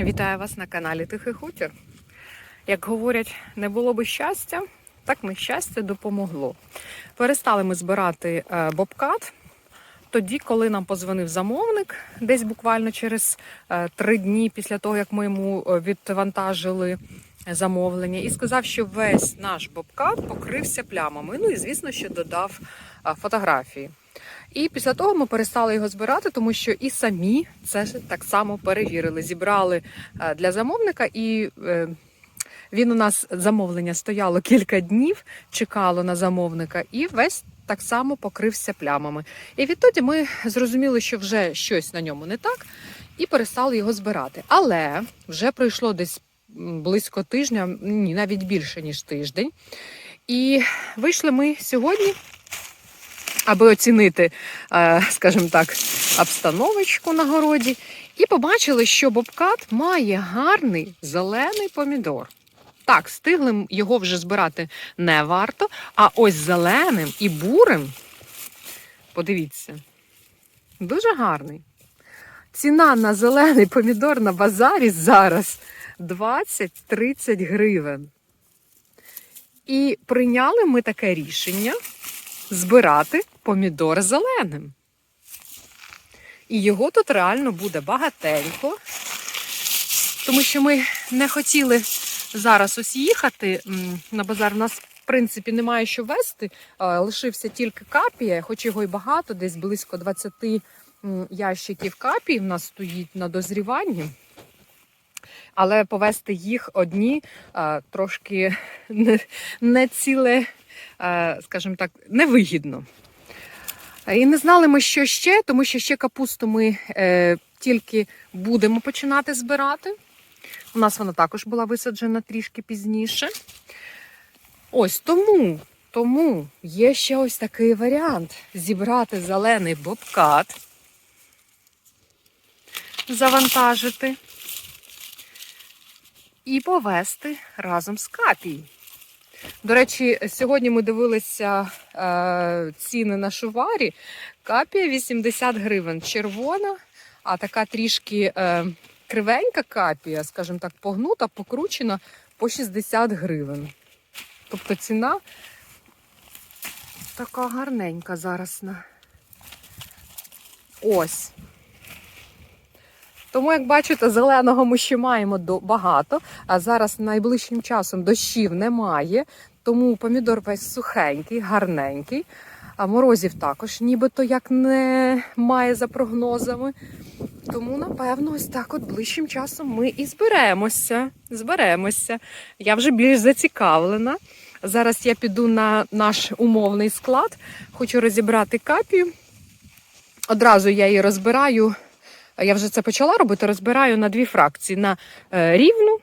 Вітаю вас на каналі Тихий Хутір. Як говорять, не було би щастя, так нещастя допомогло. Перестали ми збирати е, бобкат тоді, коли нам позвонив замовник, десь буквально через е, три дні після того, як ми йому е, відвантажили замовлення, і сказав, що весь наш бобкат покрився плямами. Ну і звісно, що додав фотографії. І після того ми перестали його збирати, тому що і самі це так само перевірили. Зібрали е, для замовника, і е, він у нас замовлення стояло кілька днів, чекало на замовника, і весь так само покрився плямами. І відтоді ми зрозуміли, що вже щось на ньому не так, і перестали його збирати. Але вже пройшло десь близько тижня, ні, навіть більше ніж тиждень. І вийшли ми сьогодні аби оцінити, е, скажімо так, обстановочку на городі, і побачили, що бобкат має гарний зелений помідор. Так, стиглим його вже збирати не варто, а ось зеленим і бурим, подивіться, дуже гарний. Ціна на зелений помідор на базарі зараз 20-30 гривень. І прийняли ми таке рішення збирати помідор зеленим. І його тут реально буде багатенько, тому що ми не хотіли зараз ось їхати на базар. У нас, в принципі, немає що вести. Лишився тільки капія, хоч його і багато, десь близько 20 ящиків капії в нас стоїть на дозріванні. Але повести їх одні трошки не, не ціле, скажімо так, невигідно. І не знали ми, що ще, тому що ще капусту ми е, тільки будемо починати збирати. У нас вона також була висаджена трішки пізніше. Ось тому, тому є ще ось такий варіант: зібрати зелений бобкат, завантажити і повезти разом з капій. До речі, сьогодні ми дивилися е, ціни на шуварі. Капія 80 гривень червона, а така трішки е, кривенька капія, скажімо так, погнута, покручена по 60 гривень. Тобто ціна така гарненька зараз. Ось. Тому, як бачите, зеленого ми ще маємо багато, а зараз найближчим часом дощів немає, тому помідор весь сухенький, гарненький. А морозів також нібито як не має за прогнозами. Тому, напевно, ось так от ближчим часом ми і зберемося. Зберемося. Я вже більш зацікавлена. Зараз я піду на наш умовний склад, хочу розібрати капію. Одразу я її розбираю. Я вже це почала робити, розбираю на дві фракції: на е, рівну,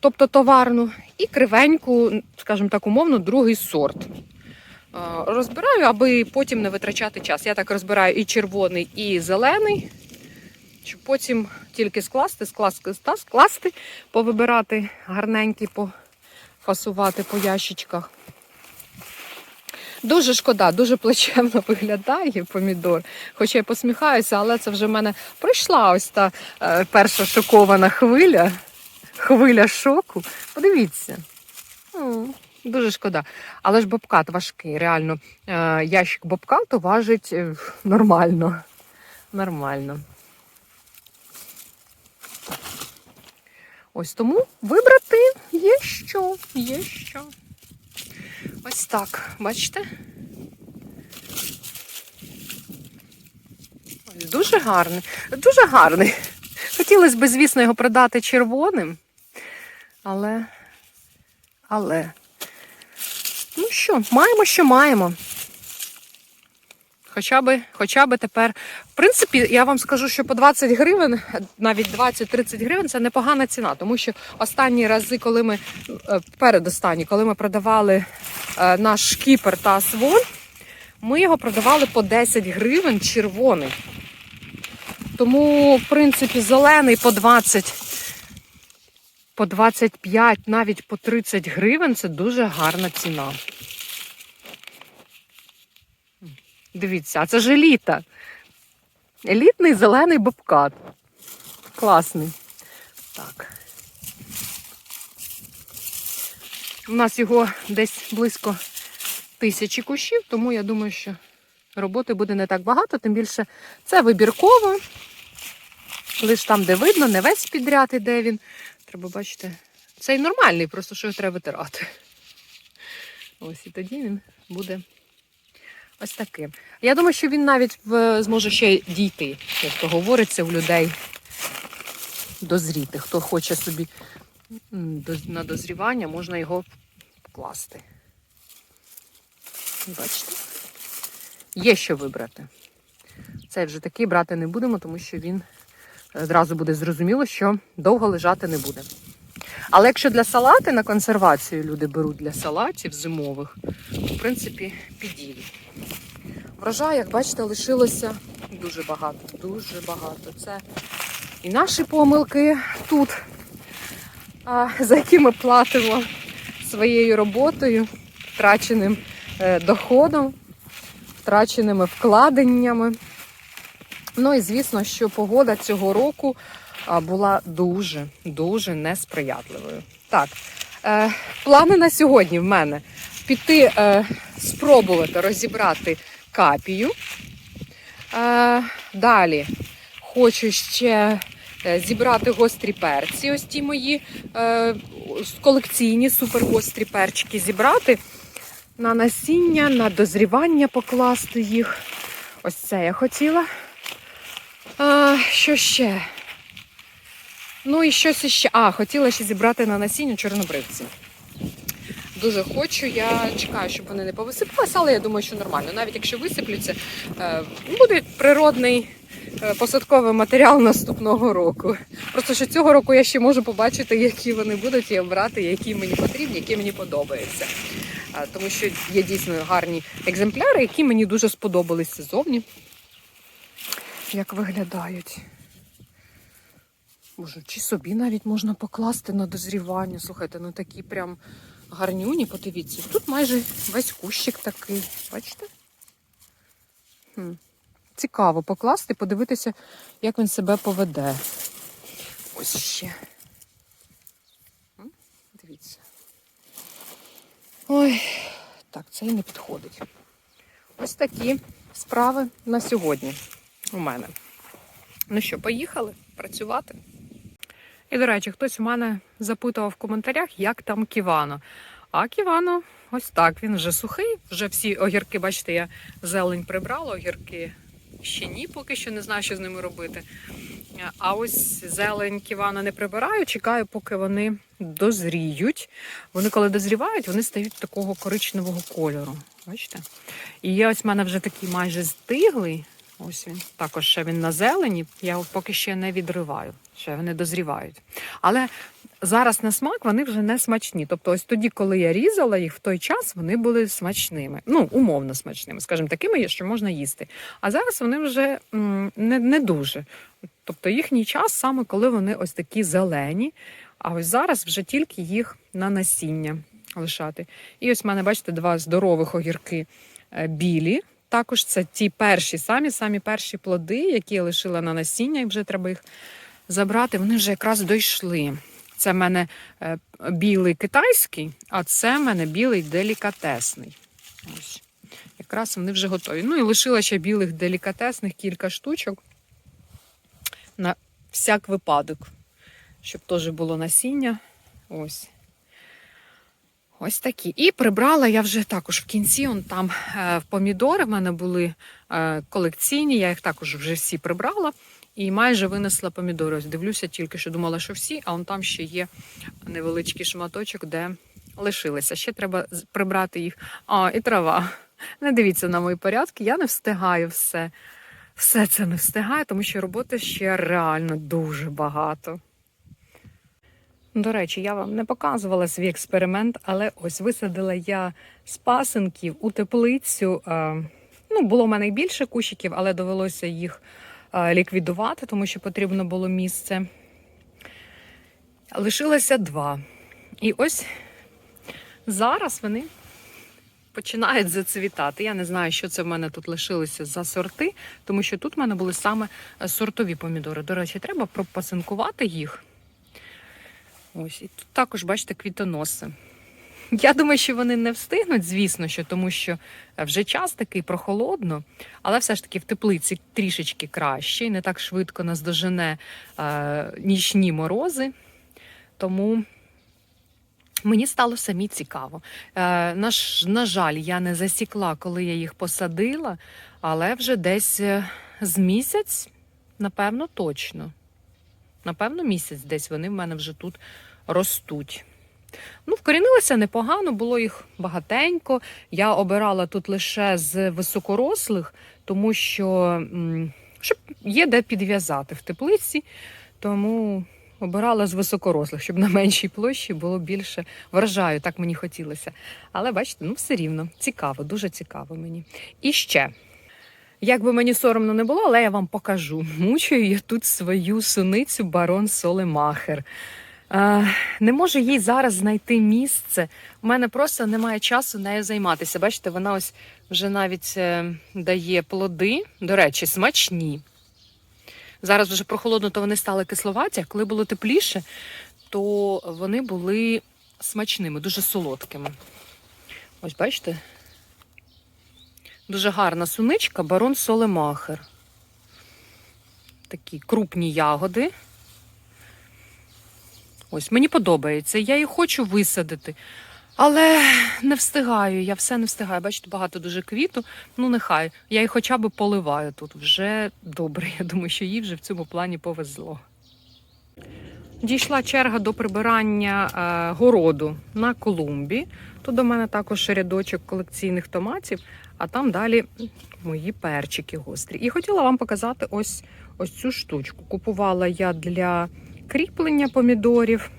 тобто товарну, і кривеньку, скажімо так, умовно, другий сорт. Е, Розбираю, аби потім не витрачати час. Я так розбираю і червоний, і зелений, щоб потім тільки скласти, скласти, скласти, повибирати гарненькі, пофасувати по ящичках. Дуже шкода, дуже плачевно виглядає помідор. Хоча я посміхаюся, але це вже в мене пройшла ось та е, перша шокована хвиля. Хвиля шоку. Подивіться. Дуже шкода. Але ж бобкат важкий, реально. Е, ящик бобкату важить е, нормально. Нормально. Ось тому вибрати є що, є що. Ось так, бачите? Дуже гарний, дуже гарний. Хотілося б, звісно, його продати червоним, але. Але. Ну що, маємо, що маємо. Хоча би, хоча би тепер. В принципі, я вам скажу, що по 20 гривень, навіть 20-30 гривень це непогана ціна, тому що останні рази, коли ми е, передостанні, коли ми продавали е, наш шкіпер та свон, ми його продавали по 10 гривень червоний. Тому, в принципі, зелений по 20, по 25, навіть по 30 гривень це дуже гарна ціна. Дивіться, а це ж еліта. Елітний зелений бобкат. класний. Так. У нас його десь близько тисячі кущів, тому я думаю, що роботи буде не так багато, тим більше це вибірково. Лише там, де видно, не весь підряд іде він. Треба бачити. Цей нормальний, просто що його треба витирати. Ось і тоді він буде ось таким. Я думаю, що він навіть в- зможе ще дійти, як то говориться у людей дозріти. Хто хоче собі на дозрівання, можна його вкласти. Бачите? Є що вибрати. Цей вже такий брати не будемо, тому що він одразу буде зрозуміло, що довго лежати не буде. Але якщо для салати на консервацію люди беруть для салатів зимових, в принципі, підійде. Врожаю, як бачите, лишилося дуже багато, дуже багато. Це і наші помилки тут, за які ми платимо своєю роботою, втраченим е, доходом, втраченими вкладеннями. Ну і звісно, що погода цього року була дуже, дуже несприятливою. Так, е, плани на сьогодні в мене піти е, спробувати розібрати капію. Е, далі хочу ще е, зібрати гострі перці. Ось ті мої е, колекційні супергострі перчики зібрати на насіння, на дозрівання покласти їх. Ось це я хотіла. А, що ще? Ну і щось іще. А, хотіла ще зібрати на насіння чорнобривці. Дуже хочу, я чекаю, щоб вони не повисипалися, але я думаю, що нормально. Навіть якщо висиплються, е, буде природний е, посадковий матеріал наступного року. Просто що цього року я ще можу побачити, які вони будуть, і обрати, які мені потрібні, які мені подобаються. Тому що є дійсно гарні екземпляри, які мені дуже сподобалися ззовні. Як виглядають. Боже, чи собі навіть можна покласти на дозрівання. Слухайте, ну такі прям гарнюні, подивіться. Тут майже весь кущик такий. Бачите? Хм. Цікаво покласти, подивитися, як він себе поведе. Ось ще. Дивіться. Ой, так, це і не підходить. Ось такі справи на сьогодні у мене. Ну що, поїхали працювати? І, до речі, хтось у мене запитував в коментарях, як там Ківано. А Ківано, ось так, він вже сухий, вже всі огірки, бачите, я зелень прибрала, огірки ще ні, поки що не знаю, що з ними робити. А ось зелень Ківано не прибираю, чекаю, поки вони дозріють. Вони, коли дозрівають, вони стають такого коричневого кольору. Бачите? І є ось в мене вже такий майже стиглий. Ось він. Також ще він на зелені. Я його поки ще не відриваю. Ще вони дозрівають. Але зараз на смак вони вже не смачні. Тобто, ось тоді, коли я різала їх в той час, вони були смачними. Ну, умовно смачними, скажімо, такими, що можна їсти. А зараз вони вже не, не дуже. Тобто їхній час саме коли вони ось такі зелені. А ось зараз вже тільки їх на насіння лишати. І ось в мене, бачите, два здорових огірки е, білі. Також це ті перші, самі самі перші плоди, які я лишила на насіння, і вже треба їх забрати. Вони вже якраз дійшли. Це в мене е, білий китайський, а це в мене білий делікатесний. Ось. Якраз вони вже готові. Ну і лишила ще білих делікатесних кілька штучок на всяк випадок, щоб теж було насіння. Ось. Ось такі. І прибрала я вже також в кінці. Он там е, помідори в мене були е, колекційні, я їх також вже всі прибрала і майже винесла помідори. Ось дивлюся, тільки що думала, що всі, а он там ще є невеличкий шматочок, де лишилися. Ще треба прибрати їх. А, і трава. Не дивіться на мої порядки, я не встигаю все. Все це не встигаю, тому що роботи ще реально дуже багато. До речі, я вам не показувала свій експеримент, але ось висадила я з пасенків у теплицю. е, Ну, було в мене більше кущиків, але довелося їх е, ліквідувати, тому що потрібно було місце. Лишилося два. І ось зараз вони починають зацвітати. Я не знаю, що це в мене тут лишилося за сорти, тому що тут в мене були саме е, сортові помідори. До речі, треба пропасинкувати їх. Ось, і тут також, бачите, квітоноси. Я думаю, що вони не встигнуть, звісно, що тому що е, вже час такий прохолодно, але все ж таки в теплиці трішечки краще і не так швидко наздожене е, нічні морози. Тому мені стало самі цікаво. Е, на, на жаль, я не засікла, коли я їх посадила, але вже десь е, з місяць, напевно, точно. Напевно, місяць десь вони в мене вже тут ростуть. Ну, вкорінилися непогано, було їх багатенько. Я обирала тут лише з високорослих, тому що щоб є де підв'язати в теплиці, тому обирала з високорослих, щоб на меншій площі було більше врожаю, так мені хотілося. Але бачите, ну все рівно цікаво, дуже цікаво мені. І ще. Як би мені соромно не було, але я вам покажу. Мучаю я тут свою суницю барон Солемахер. Не можу їй зараз знайти місце. У мене просто немає часу нею займатися. Бачите, вона ось вже навіть е, дає плоди, до речі, смачні. Зараз вже прохолодно, то вони стали кисловаті, а коли було тепліше, то вони були смачними, дуже солодкими. Ось бачите? Дуже гарна суничка, барон Солемахер. Такі крупні ягоди. Ось мені подобається. Я її хочу висадити. Але не встигаю, я все не встигаю. Бачите, багато дуже квіту. Ну, нехай. Я її хоча б поливаю тут. Вже добре. Я думаю, що їй вже в цьому плані повезло. Дійшла черга до прибирання е, городу на клумбі. Тут до мене також рядочок колекційних томатів, а там далі мої перчики гострі. І хотіла вам показати ось, ось цю штучку. Купувала я для кріплення помідорів.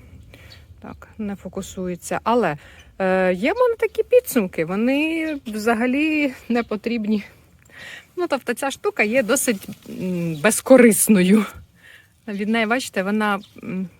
Так, не фокусується. Але е, є в мене такі підсумки, вони взагалі не потрібні. Ну, тобто ця штука є досить безкорисною. Від неї, бачите, вона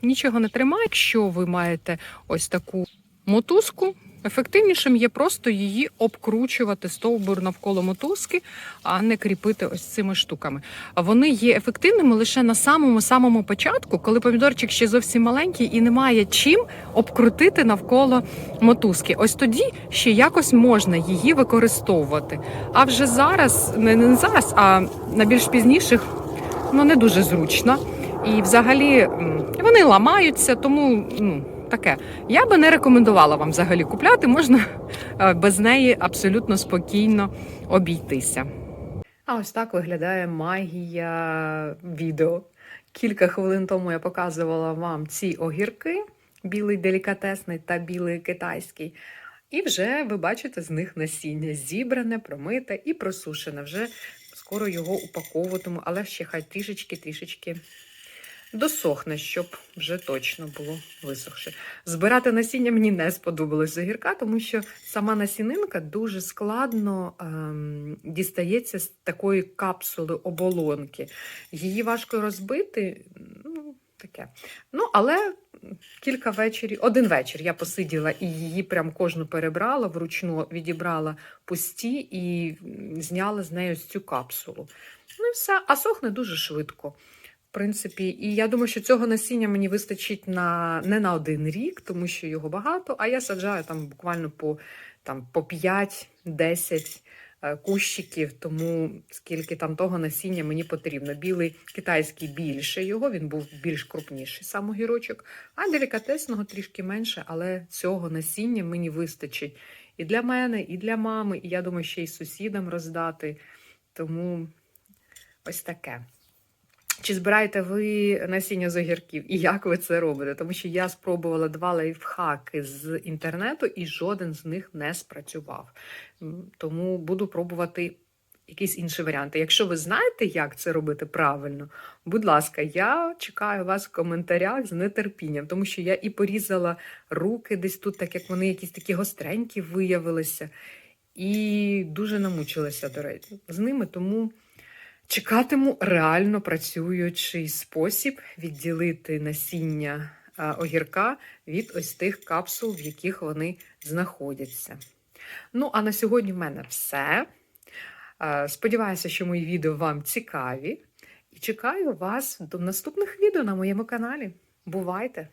нічого не тримає. Якщо ви маєте ось таку мотузку, ефективнішим є просто її обкручувати стовбур навколо мотузки, а не кріпити ось цими штуками. А Вони є ефективними лише на самому самому початку, коли помідорчик ще зовсім маленький і немає чим обкрутити навколо мотузки. Ось тоді ще якось можна її використовувати. А вже зараз, не, не зараз, а на більш пізніших, ну не дуже зручно. І взагалі вони ламаються, тому ну. Таке, я би не рекомендувала вам взагалі купляти, можна е, без неї абсолютно спокійно обійтися. А ось так виглядає магія відео. Кілька хвилин тому я показувала вам ці огірки, білий делікатесний та білий китайський. І вже ви бачите з них насіння зібране, промите і просушене. Вже скоро його упаковуватиму, але ще хай трішечки-трішечки досохне, щоб вже точно було висохше. Збирати насіння мені не сподобалось з огірка, тому що сама насінинка дуже складно ем, дістається з такої капсули оболонки. Її важко розбити. Ну, таке. Ну, але кілька вечорів, один вечір я посиділа і її прям кожну перебрала, вручну відібрала пусті і зняла з ось цю капсулу. Ну і все, а сохне дуже швидко. Принципі, і я думаю, що цього насіння мені вистачить на не на один рік, тому що його багато, а я саджаю там буквально по, там, по 5-10 е, кущиків, тому скільки там того насіння мені потрібно. Білий китайський більше його, він був більш крупніший сам огірочок, а делікатесного трішки менше, але цього насіння мені вистачить і для мене, і для мами, і я думаю, ще й сусідам роздати. Тому ось таке. Чи збираєте ви насіння з огірків і як ви це робите? Тому що я спробувала два лайфхаки з інтернету, і жоден з них не спрацював. Тому буду пробувати якісь інші варіанти. Якщо ви знаєте, як це робити правильно, будь ласка, я чекаю вас в коментарях з нетерпінням, тому що я і порізала руки десь тут, так як вони якісь такі гостренькі виявилися, і дуже намучилася, до речі, з ними. Тому. Чекатиму реально працюючий спосіб відділити насіння огірка від ось тих капсул, в яких вони знаходяться. Ну, а на сьогодні в мене все. Сподіваюся, що мої відео вам цікаві. І чекаю вас до наступних відео на моєму каналі. Бувайте!